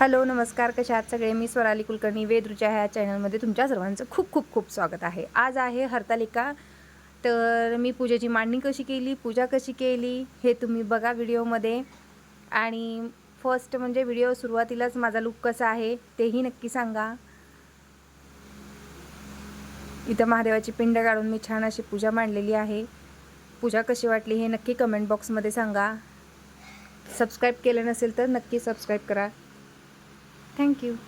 Hello नमस्कार. कशा आहात सगळे? मी स्वराली कुलकर्णी वेदरुच्या ह्या चॅनलमध्ये तुमच्या सर्वांचं खूप खूप खूप स्वागत आहे. आज आहे हरतालिका. तर मी पूजेची मांडणी कशी केली पूजा कशी केली हे तुम्ही बघा व्हिडिओमध्ये. आणि फर्स्ट म्हणजे व्हिडिओ सुरुवातीलाच माझा लुक कसा आहे तेही नक्की सांगा. इथं महादेवाची पिंड काढून मी छान अशी पूजा मांडलेली आहे. पूजा कशी वाटली हे नक्की कमेंट बॉक्समध्ये सांगा. सबस्क्राईब केलं नसेल तर नक्की सबस्क्राईब करा. Thank you.